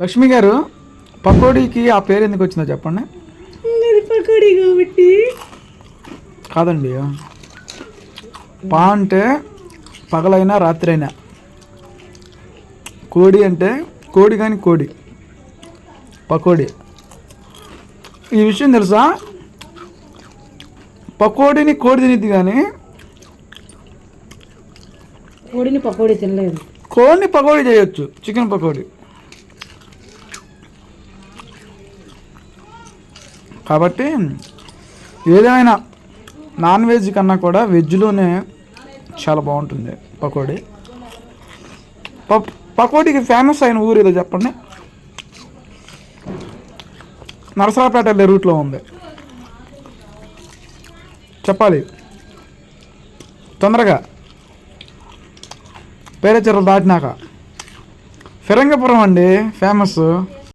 లక్ష్మి గారు పకోడీకి ఆ పేరు ఎందుకు వచ్చిందో చెప్పండి. పకోడీ కాబట్టి. కాదండి. పా అంటే పగలైనా రాత్రి అయినా కోడి అంటే కోడి కానీ కోడి. పకోడీ. ఈ విషయం తెలుసా? పకోడీని కోడి తినిద్ది కానీ కోడిని పకోడీ తినలేదు. కోడిని పకోడీ చేయొచ్చు. చికెన్ పకోడీ. కాబట్టి ఏదైనా నాన్ వెజ్ కన్నా కూడా వెజ్లోనే చాలా బాగుంటుంది పకోడీ. ప- పకోడీకి ఫేమస్ అయిన ఊరు ఏదో చెప్పండి? నరసరాపేట వెళ్ళే రూట్లో ఉంది. చెప్పాలి. తొందరగా. పేరే చెరువులు దాటినాక. ఫిరంగపురం అండి ఫేమస్